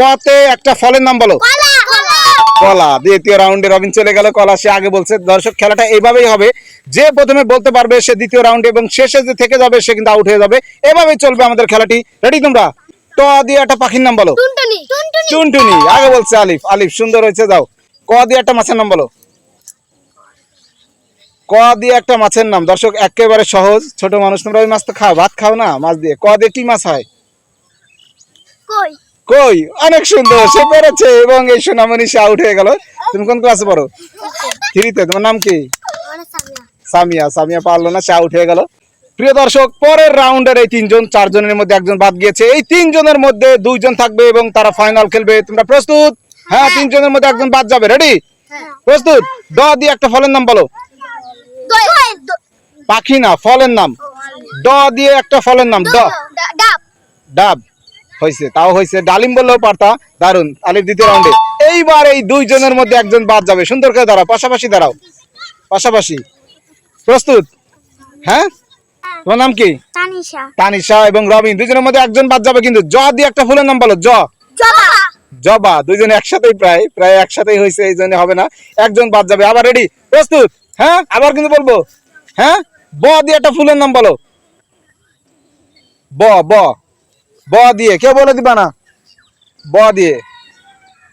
কতে একটা ফলের নাম বলো? কলা দ্বিতীয় রাউন্ডে রবিন চলে গেল কলা সে আগে বলছে দর্শক খেলাটা এইভাবেই হবে। যে প্রথমে বলতে পারবে সে দ্বিতীয় রাউন্ডে এবং শেষে যে থেকে যাবে সে কিন্তু আউট হয়ে যাবে। এভাবেই চলবে আমাদের খেলাটি। রেডি তোমরা? ট দিয়ে একটা পাখির নাম বলো। টুনটুনি আগে বলছে আলিফ। আলিফ সুন্দর হয়েছে যাও। ক দিয়ে একটা মাছের নাম বলো। ক দিয়ে একটা মাছের নাম। দর্শক একেবারে সহজ। ছোট মানুষ তোমরা ওই মাছ তো খাও ভাত খাও না? মাছ দিয়ে। ক দিয়ে কি মাছ হয়? কই? কই? অনেক সুন্দর সে পেরেছে এবং এই সোনামণি সে আউট হয়ে গেল। তুমি কোন ক্লাসে পড়ো? থ্রিতে তোমার নাম কি? সামিয়া। সামিয়া পারল না সে আউট হয়ে গেল। প্রিয় দর্শক পরের রাউন্ডের এই তিনজন চারজনের মধ্যে একজন বাদ গিয়েছে। এই তিনজনের মধ্যে দুইজন থাকবে এবং তারা ফাইনাল খেলবে। তোমরা প্রস্তুত? হ্যাঁ তিনজনের মধ্যে একজন বাদ যাবে। রেডি হ্যাঁ। প্রস্তুত? ড দিয়ে একটা ফলের নাম বলো। পাখি না ফলের নাম। ড দিয়ে একটা ফলের নাম। ড ডাব। হয়েছে তাও হয়েছে ডালিম বললেও পারতা দারুণ আলিফ দ্বিতীয় রাউন্ডে এইবার এই দুইজনের মধ্যে একজন বাদ যাবে। সুন্দর করে দাঁড়াও পাশাপাশি দাঁড়াও। পাশাপাশি। প্রস্তুত? হ্যাঁ? তোমার নাম কি? তানিশা। এবং রবিন দুজনের মধ্যে একজন বাদ যাবে কিন্তু জ দিয়ে একটা ফুলের নাম বলো জ। জবা জবা দুজনে একসাথেই প্রায় প্রায় একসাথেই হয়েছে এই জন্য হবে না। একজন বাদ যাবে আবার রেডি প্রস্তুত? হ্যাঁ? আবার কিন্তু বলব। হ্যাঁ? ব দিয়ে একটা ফুলের নাম বলো। ব ব। ব দিয়ে কেউ বলে দিবা না? ব দিয়ে।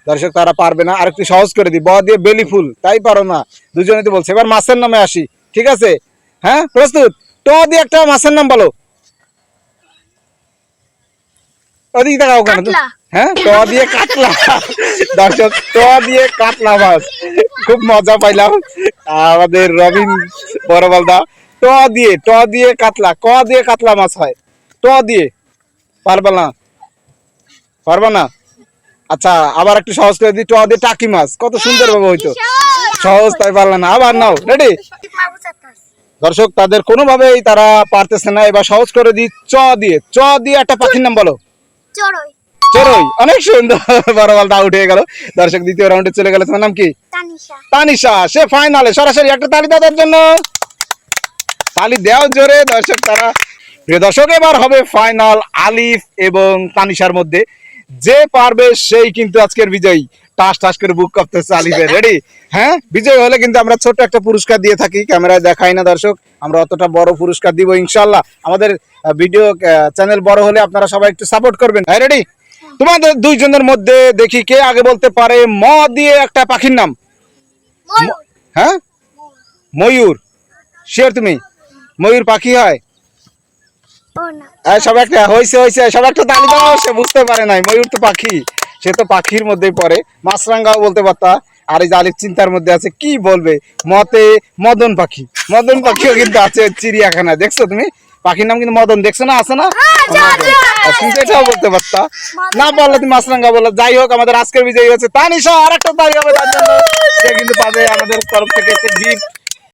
দর্শক তারা পারবে না। আর একটু সহজ করে দি ব দিয়ে বেলি ফুল তাই পারো না। দুজনে তো বলছে এবার মাছের নামে আসি। ঠিক আছে? হ্যাঁ প্রস্তুত? ট দিয়ে একটা মাছের নাম বলো। ওদিকে দেখাও কেন। হ্যাঁ ট দিয়ে কাতলা। দর্শক ট দিয়ে কাতলা মাছ। খুব মজা পাইলাম। আমাদের রবিন বড়বালদা ট দিয়ে ট দিয়ে কাতলা ক দিয়ে কাতলা মাছ হয়? ট দিয়ে। পারবা না? পারবা না? আচ্ছা আবার একটু সহজ করে দিই দিয়ে টাকি মাছ। কত সুন্দর ভাবে হইতো। সহজ তাই পারলা না। আবার নাও রেডি দর্শক তাদের কোনোভাবেই তারা পারতেছে না। এবার সহজ করে দিই চ দিয়ে। চ দিয়ে একটা পাখির নাম বলো। চড়ই। অনেক সুন্দর। বড় আউট হয়ে গেল। দর্শক দ্বিতীয় রাউন্ডে চলে গেল। তোমার নাম কি? তানিশা। সে ফাইনালে সরাসরি একটা তালি দাও জন্য। তালি দেও জোরে দর্শক তারা প্রিয় দর্শক এবার হবে ফাইনাল আলিফ এবং তানিশার মধ্যে। যে পারবে সেই কিন্তু আজকের বিজয়ী। টাস টাস করে বুক করতেছে আলিফের। রেডি হ্যাঁ? বিজয় হলে কিন্তু আমরা ছোট একটা পুরস্কার দিয়ে থাকি। ক্যামেরায় দেখাই না দর্শক আমরা অতটা বড় পুরস্কার দিব ইনশাল্লাহ। আমাদের ভিডিও চ্যানেল বড় হলে আপনারা সবাই একটু সাপোর্ট করবেন। হ্যাঁ রেডি তোমাদের দুইজনের মধ্যে দেখি কে আগে বলতে পারে। ম দিয়ে একটা পাখির নাম। ময়ূর। হ্যাঁ? ময়ূর। শিওর তুমি? ময়ূর পাখি হয়? সব একটা হয়েছে হয়েছে সব একটা তালি দাও সে বুঝতে পারে নাই ময়ূর তো পাখি সে তো পাখির মধ্যেই পড়ে। মাছরাঙ্গাও বলতে পারতা আর এই যে চিন্তার মধ্যে আছে কি বলবে? মতে মদন পাখি মদন পাখিও কিন্তু আছে চিড়িয়াখানা দেখছ তুমি? পাখির নাম কিন্তু মদন দেখছ না আছে না? তুমি এটাও বলতে পারতা। না পারলে তুমি মাছরাঙ্গা বলো যাই হোক আমাদের আজকের বিজয়ী হচ্ছে তানিশা আর একটা হবে তার জন্য। সে কিন্তু পাবে আমাদের তরফ থেকে একটা গিফট